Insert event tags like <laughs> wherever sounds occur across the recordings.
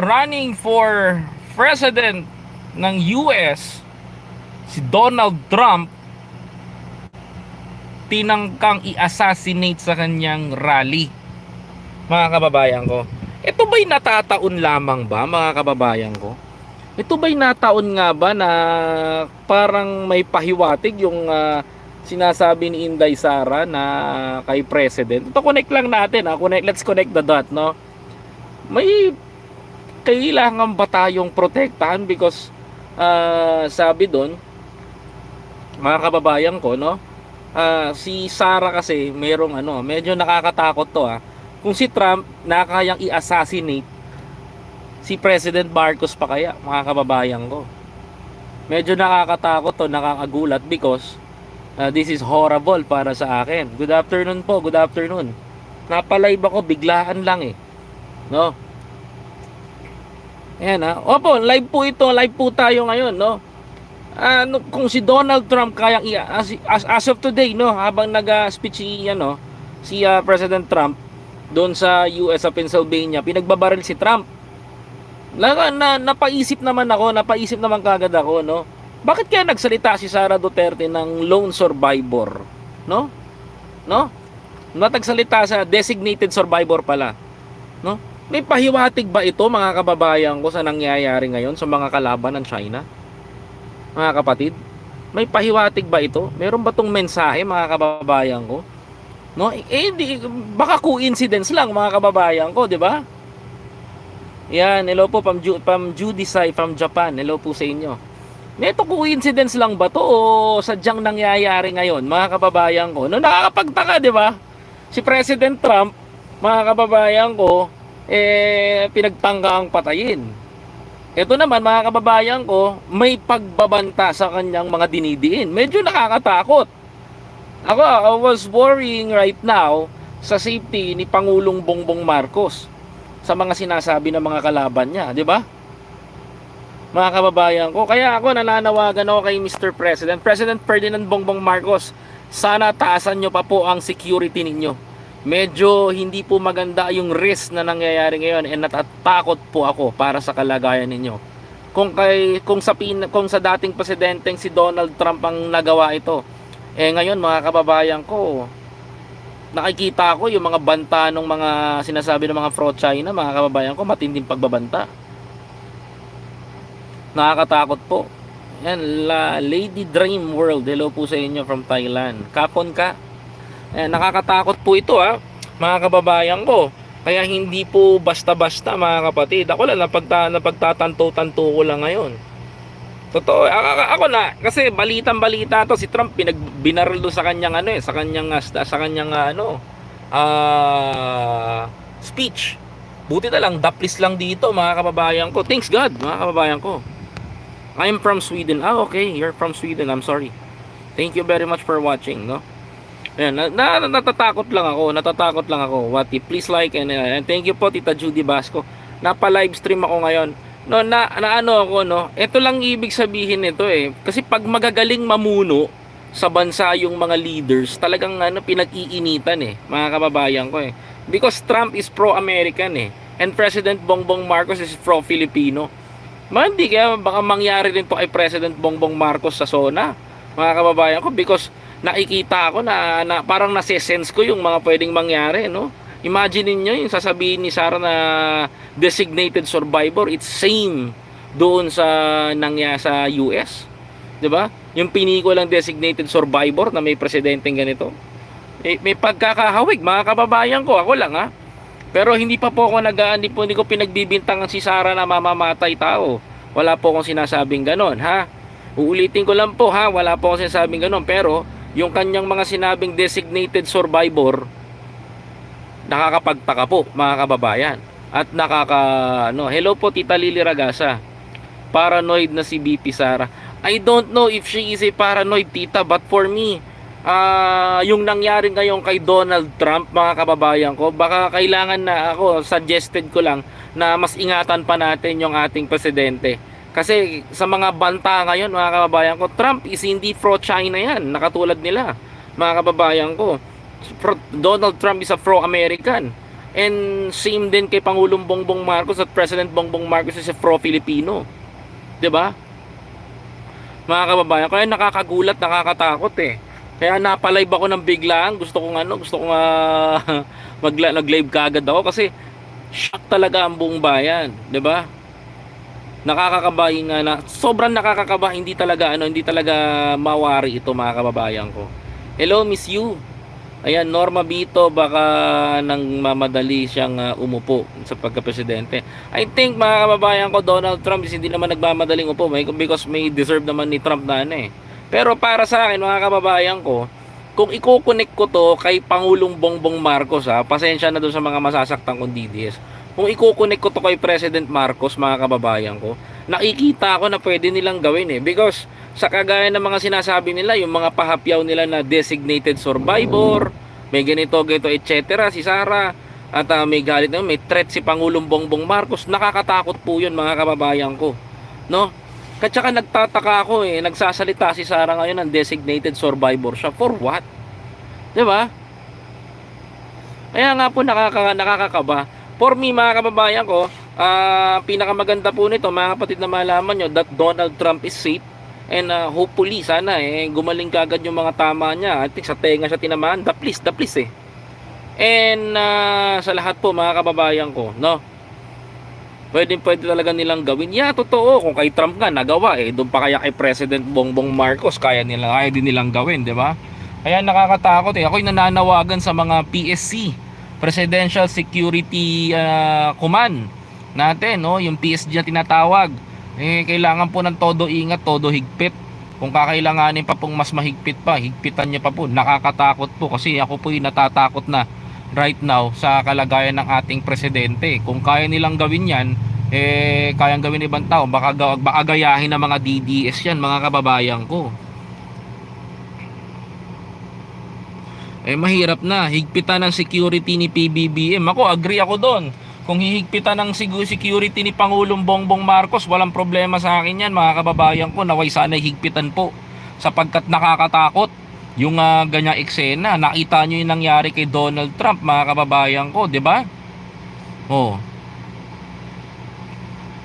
running for president ng US si Donald Trump tinangkang i-assassinate sa kanyang rally. Mga kababayan ko ito ba'y natataon lamang ba mga kababayan ko? Ito ba'y nataon nga ba na parang may pahiwatig yung ah, sinasabi ni Inday Sara na kay president? Ito connect lang natin ha? connect, let's connect the dot no? May kailangan ba tayong protektahan? Because ah, sabi doon mga kababayan ko no? Ah, si Sara kasi merong ano medyo nakakatakot to ah. Kung si Trump nakakayang i-assassinate si President Marcos pa kaya mga kababayan ko? Medyo nakakatakot to nakakagulat because ah, this is horrible para sa akin. Good afternoon po good afternoon. Napalive ako biglaan lang eh. No Ayan ha. Opo, live po ito. Live po tayo ngayon, no? Ano, kung si Donald Trump kayang as, as, as of today, no, habang nag-speech si ano, si ah, President Trump doon sa US sa Pennsylvania, pinagbabaril si Trump. Na, na, napaisip naman ako, napaisip naman kagad ako, no? Bakit kaya nagsalita si Sara Duterte ng lone survivor, no? No? Natagsalita sa designated survivor pala, no? May pahiwatig ba ito mga kababayan ko sa nangyayari ngayon sa mga kalaban ng China? Mga kapatid, may pahiwatig ba ito? Meron ba tong mensahe mga kababayan ko? No, eh di, baka coincidence lang mga kababayan ko, di ba? Yan, hello po from, Ju- from Judisai from Japan. Hello po sa inyo. Neto coincidence lang ba to o sadyang nangyayari ngayon mga kababayan ko? No, nakakapagtaka, di ba? Si President Trump, mga kababayan ko, eh pinagtangka ang patayin. Ito naman mga kababayan ko, may pagbabanta sa kanyang mga dinidiin. Medyo nakakatakot. Ako, I was worrying right now sa safety ni Pangulong Bongbong Marcos sa mga sinasabi ng mga kalaban niya, di ba? Mga kababayan ko, kaya ako nananawagan ako kay Mr. President, President Ferdinand Bongbong Marcos, sana taasan nyo pa po ang security ninyo medyo hindi po maganda yung risk na nangyayari ngayon and natatakot po ako para sa kalagayan ninyo. Kung kay kung sa pin, kung sa dating presidenteng si Donald Trump ang nagawa ito, eh ngayon mga kababayan ko, nakikita ko yung mga banta ng mga sinasabi ng mga pro China, mga kababayan ko, matinding pagbabanta. Nakakatakot po. Yan, la Lady Dream World. Hello po sa inyo from Thailand. Kapon ka. Eh, nakakatakot po ito ha, mga kababayan ko. Kaya hindi po basta-basta mga kapatid. Ako lang napagta, napagtatanto-tanto ko lang ngayon. Totoo, ako, ako na kasi balitang balita to si Trump pinagbinaril do sa kanyang ano eh, sa kanyang ah, sa kanyang ah, ano ah speech. Buti na lang daplis lang dito mga kababayan ko. Thanks God, mga kababayan ko. I'm from Sweden. Ah, okay. You're from Sweden. I'm sorry. Thank you very much for watching, no? Ayan, na, na, natatakot lang ako, natatakot lang ako. What if please like and, uh, and thank you po Tita Judy Basco. Napa-live stream ako ngayon. No, na, na ano ako no. Ito lang ibig sabihin nito eh. Kasi pag magagaling mamuno sa bansa yung mga leaders, talagang ano pinag-iinitan eh, mga kababayan ko eh. Because Trump is pro-American eh. And President Bongbong Marcos is pro-Filipino. Hindi kaya baka mangyari din to kay President Bongbong Marcos sa zona, mga kababayan ko because nakikita ako na, na parang nase-sense ko yung mga pwedeng mangyari, no? Imagine niyo yung sasabihin ni Sara na designated survivor, it's same doon sa nangya sa US. 'Di ba? Yung pinikulang designated survivor na may presidenteng ganito. Eh, may pagkakahawig mga kababayan ko, ako lang ha. Pero hindi pa po ako nag hindi po hindi ko pinagbibintangan si Sara na mamamatay tao. Wala po akong sinasabing ganon, ha? Uulitin ko lang po ha, wala po akong sinasabing ganon, pero yung kanyang mga sinabing designated survivor nakakapagtaka po mga kababayan. At nakaka no hello po Tita Lily Ragasa. Paranoid na si BP Sara. I don't know if she is a paranoid tita but for me ah yung nangyari ngayon kay Donald Trump mga kababayan ko baka kailangan na ako suggested ko lang na mas ingatan pa natin yung ating presidente kasi sa mga banta ngayon mga kababayan ko, Trump is hindi pro-China yan, nakatulad nila mga kababayan ko. Donald Trump is a pro-American. And same din kay Pangulong Bongbong Marcos at President Bongbong Marcos is a pro-Filipino. ba? Mga kababayan, kaya nakakagulat, nakakatakot eh. Kaya napalive ako ng biglaan, gusto kong ano, gusto kong <laughs> uh, mag nag-live kaagad ako kasi shock talaga ang buong bayan, 'di ba? Nakakakabahin nga na, sobrang nakakakaba, hindi talaga ano, hindi talaga mawari ito mga kababayan ko. Hello, Miss You. Ayan, Norma Bito, baka nang mamadali siyang uh, umupo sa pagka-presidente. I think mga kababayan ko, Donald Trump is hindi naman nagmamadaling upo may, because may deserve naman ni Trump na ano eh. Pero para sa akin mga kababayan ko, kung iko-connect ko to kay Pangulong Bongbong Marcos ha, pasensya na doon sa mga masasaktang kong DDS. Kung iko-connect ko to kay President Marcos mga kababayan ko, nakikita ko na pwede nilang gawin eh. Because sa kagaya ng mga sinasabi nila, yung mga pahapyaw nila na designated survivor, may ganito, ganito, etc. Si Sara, at uh, may galit na may threat si Pangulong Bongbong Marcos. Nakakatakot po yun mga kababayan ko. No? At saka nagtataka ako eh, nagsasalita si Sara ngayon ng designated survivor siya. For what? 'Di ba? Kaya nga po nakaka, nakakakaba. For me mga kababayan ko, ah pinakamaganda po nito mga kapatid na malaman nyo that Donald Trump is safe and uh, hopefully sana eh gumaling kagad yung mga tama niya. I think sa tenga siya tinamaan, the please, the please eh. And ah, sa lahat po mga kababayan ko, no? Pwede pwede talaga nilang gawin. Yeah, totoo. Kung kay Trump nga nagawa eh, doon pa kaya kay President Bongbong Marcos kaya nila kaya din nilang gawin, 'di ba? Kaya nakakatakot eh. Ako'y nananawagan sa mga PSC, Presidential Security ah, Command natin, no? Yung PSG na tinatawag. Eh kailangan po ng todo ingat, todo higpit. Kung kakailanganin pa pong mas mahigpit pa, higpitan niya pa po. Nakakatakot po kasi ako po'y natatakot na right now sa kalagayan ng ating presidente. Kung kaya nilang gawin yan, eh kayang gawin ng ibang tao. Baka, baka gayahin ng mga DDS yan, mga kababayan ko. Eh mahirap na, higpitan ng security ni PBBM. Ako, agree ako doon. Kung hihigpitan ng security ni Pangulong Bongbong Marcos, walang problema sa akin yan, mga kababayan ko. Naway sana higpitan po sapagkat nakakatakot yung uh, ganyang eksena. Nakita nyo yung nangyari kay Donald Trump, mga kababayan ko, di ba? Oh.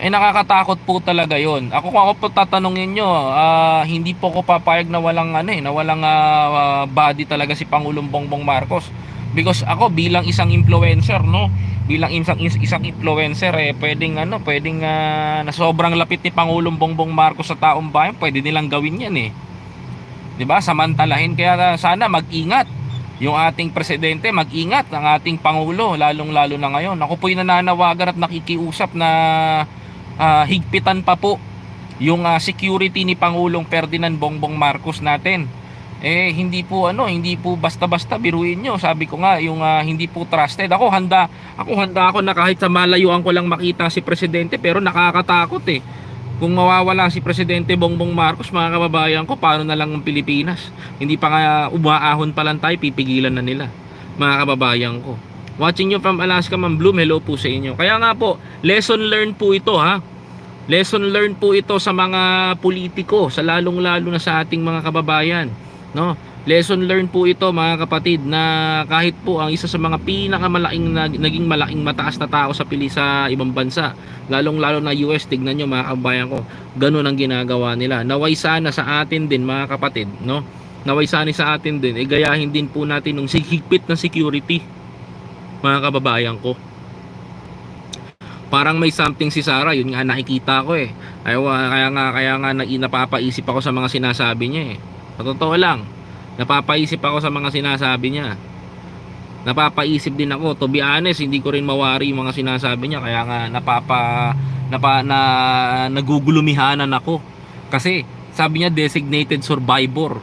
Eh nakakatakot po talaga 'yon. Ako kung ako po tatanungin nyo, ah, hindi po ko papayag na walang ano eh, na walang ah, body talaga si Pangulong Bongbong Marcos. Because ako bilang isang influencer, no, bilang isang isang influencer eh pwedeng ano, pwedeng ah, na sobrang lapit ni Pangulong Bongbong Marcos sa taong bayan, pwede nilang gawin 'yan eh. 'Di ba? Samantalahin kaya sana mag-ingat yung ating presidente, mag-ingat ang ating pangulo lalong-lalo na ngayon. Ako po'y nananawagan at nakikiusap na ah, higpitan pa po yung ah, security ni Pangulong Ferdinand Bongbong Marcos natin. Eh hindi po ano, hindi po basta-basta biruin nyo. Sabi ko nga yung ah, hindi po trusted. Ako handa, ako handa ako na kahit sa malayuan ko lang makita si presidente pero nakakatakot eh. Kung mawawala si Presidente Bongbong Marcos, mga kababayan ko, paano na lang ang Pilipinas? Hindi pa nga umaahon pa lang tayo, pipigilan na nila. Mga kababayan ko. Watching you from Alaska, Ma'am Bloom, hello po sa inyo. Kaya nga po, lesson learned po ito ha. Lesson learned po ito sa mga politiko, sa lalong-lalo na sa ating mga kababayan. No? Lesson learned po ito mga kapatid na kahit po ang isa sa mga pinakamalaking na, naging malaking mataas na tao sa pili sa ibang bansa, lalong-lalo na US, tignan nyo mga kababayan ko, ganun ang ginagawa nila. Naway sana sa atin din mga kapatid, no? Naway sana sa atin din, eh gayahin din po natin ng higpit na security mga kababayan ko. Parang may something si Sarah, yun nga nakikita ko eh. Ay, wa- kaya nga kaya nga na, napapaisip ako sa mga sinasabi niya eh. Sa totoo lang, napapaisip ako sa mga sinasabi niya. Napapaisip din ako, to be honest, hindi ko rin mawari yung mga sinasabi niya kaya nga napapa napa, na nagugulumihanan ako. Kasi sabi niya designated survivor.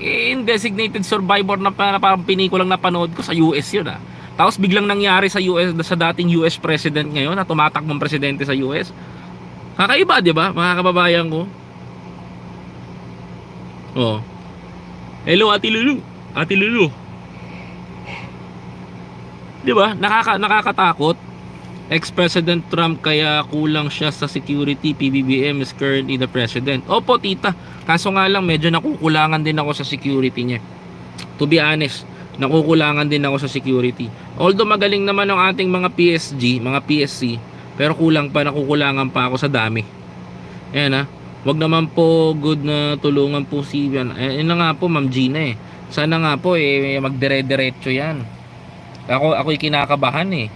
Eh, designated survivor na, na parang pinikulang napanood ko sa US yun ah. Tapos biglang nangyari sa US sa dating US president ngayon na tumatakbong presidente sa US. Kakaiba, 'di ba? Mga kababayan ko. Oh. Hello, Ate Lulu. Ate Lulu. 'Di ba? Nakaka nakakatakot. Ex-President Trump kaya kulang siya sa security. PBBM is currently the president. Opo, tita. Kaso nga lang medyo nakukulangan din ako sa security niya. To be honest, nakukulangan din ako sa security. Although magaling naman ang ating mga PSG, mga PSC, pero kulang pa, nakukulangan pa ako sa dami. Ayan ha. Wag naman po good na tulungan po si yan. Eh, yun na nga po Ma'am Gina eh. Sana nga po eh magdire-diretso yan. Ako ako'y kinakabahan eh.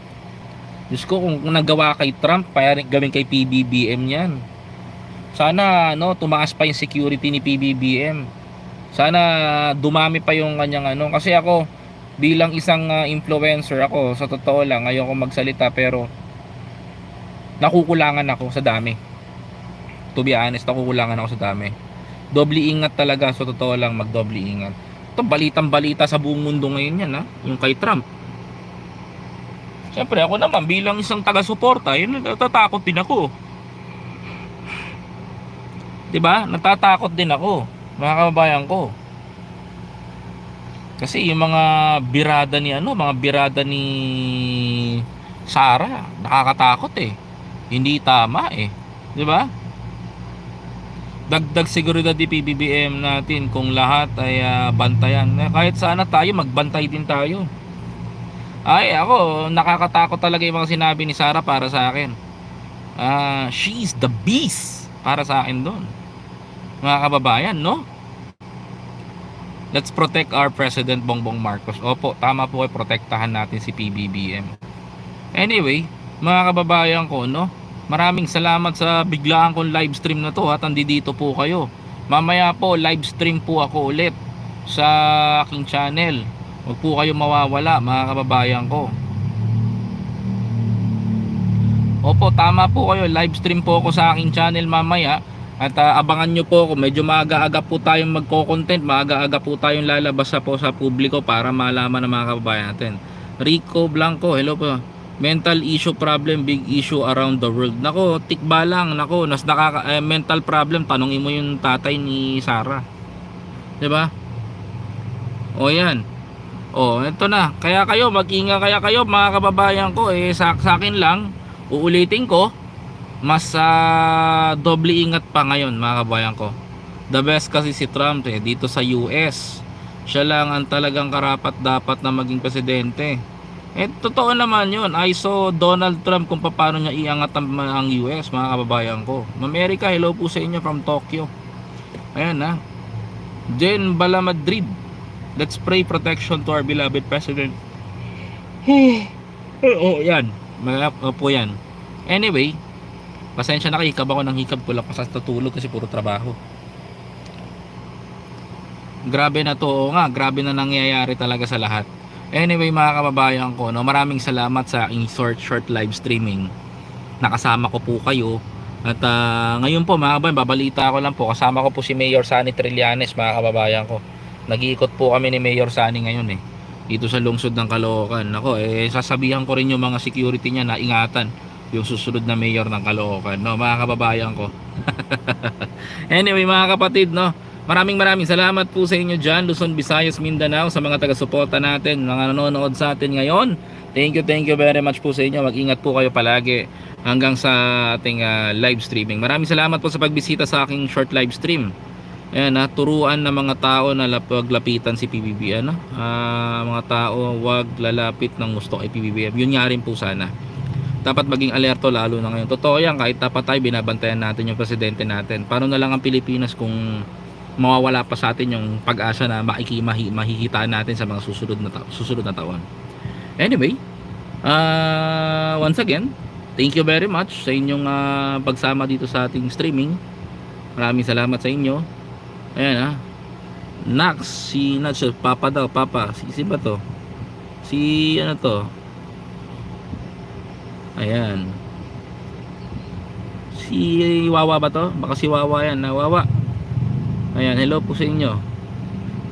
Diyos ko kung, nagawa kay Trump, kaya rin gawin kay PBBM yan. Sana no, tumaas pa yung security ni PBBM. Sana dumami pa yung kanyang ano kasi ako bilang isang ah, influencer ako sa totoo lang ayoko magsalita pero nakukulangan ako sa dami. To be honest, nakukulangan ako sa dami. Doble ingat talaga, sa totoo lang magdoble ingat. Ito balitang balita sa buong mundo ngayon yan ha, yung kay Trump. Siyempre ako naman bilang isang taga-suporta, yun natatakot din ako. 'Di ba? Natatakot din ako, mga kababayan ko. Kasi yung mga birada ni ano, mga birada ni Sara, nakakatakot eh. Hindi tama eh. 'Di ba? Dagdag seguridad di PBBM natin kung lahat ay ah, bantayan. Kahit sana tayo magbantay din tayo. Ay, ako, nakakatakot talaga yung mga sinabi ni Sara para sa akin. Ah, she's the beast para sa akin doon. Mga kababayan, no? Let's protect our President Bongbong Marcos. Opo, tama po kayo, protektahan natin si PBBM. Anyway, mga kababayan ko, no? Maraming salamat sa biglaan kong live stream na to at dito po kayo. Mamaya po, live stream po ako ulit sa aking channel. Huwag po kayo mawawala mga kababayan ko. Opo, tama po kayo. Live stream po ako sa aking channel mamaya. At ah, abangan nyo po ako. Medyo maaga-aga po tayong magko-content. Maaga-aga po tayong lalabas sa po sa publiko para malaman ng mga kababayan natin. Rico Blanco, hello po. Mental issue problem, big issue around the world. Nako, tikba lang. Nako, nas nakaka eh, mental problem. Tanongin mo yung tatay ni Sarah. 'Di ba? O yan. Oh, ito na. Kaya kayo, mag-ingat kaya kayo mga kababayan ko. Eh, sa, sa akin lang, uulitin ko, mas ah, doble ingat pa ngayon mga kababayan ko. The best kasi si Trump eh, dito sa US. Siya lang ang talagang karapat dapat na maging presidente. Eh, totoo naman yun. I saw Donald Trump kung paano niya iangat ang, US, mga kababayan ko. America, hello po sa inyo from Tokyo. Ayan na. Jen Bala Madrid. Let's pray protection to our beloved president. <sighs> Oo, yan. Mga po yan. Anyway, pasensya na kayo, hikab ako ng hikab ko lang kasi tutulog kasi puro trabaho. Grabe na to, oo nga, grabe na nangyayari talaga sa lahat. Anyway, mga kababayan ko, no, maraming salamat sa aking short short live streaming. Nakasama ko po kayo. At ah, ngayon po mga kababayan, babalita ko lang po, kasama ko po si Mayor Sani Trillanes, mga kababayan ko. Nag-iikot po kami ni Mayor Sani ngayon eh. Dito sa lungsod ng Caloocan. Ako, eh, sasabihan ko rin yung mga security niya na ingatan yung susunod na mayor ng Caloocan, no, mga kababayan ko. <laughs> anyway, mga kapatid, no, maraming maraming salamat po sa inyo dyan, Luzon, Visayas, Mindanao, sa mga taga-suporta natin, mga nanonood sa atin ngayon. Thank you, thank you very much po sa inyo. Mag-ingat po kayo palagi hanggang sa ating ah, live streaming. Maraming salamat po sa pagbisita sa aking short live stream. Ayan, ha, turuan ng mga tao na wag lapitan si PBB. Ano? Ah, mga tao, wag lalapit ng gusto kay PBBM. Yun nga rin po sana. Dapat maging alerto lalo na ngayon. Totoo yan, kahit dapat tayo binabantayan natin yung presidente natin. Paano na lang ang Pilipinas kung mawawala pa sa atin yung pag-asa na makiki, mahi, mahihitaan natin sa mga susunod na, ta- susunod na taon. Anyway, ah once again, thank you very much sa inyong ah, pagsama dito sa ating streaming. Maraming salamat sa inyo. Ayan ha. Nax, si Nax, Papa daw, Papa. Si, si ba to? Si ano to? Ayan. Si Wawa ba to? Baka si Wawa yan. Na Wawa. Ayan, hello po sa inyo.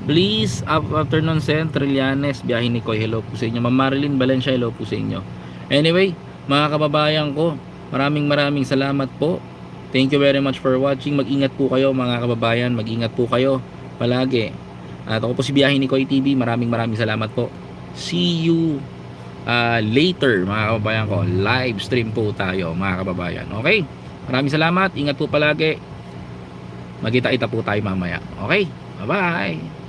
Please, afternoon Sen, Trillanes, biyahe ni Koy. Hello po sa inyo. Ma'am Marilyn Valencia, hello po sa inyo. Anyway, mga kababayan ko, maraming maraming salamat po. Thank you very much for watching. Mag-ingat po kayo mga kababayan. Mag-ingat po kayo palagi. At ako po si Biyahe ni Koy TV. Maraming maraming salamat po. See you uh, later mga kababayan ko. Live stream po tayo mga kababayan. Okay? Maraming salamat. Ingat po palagi. Magkita-kita po tayo mamaya. Okay? Bye-bye.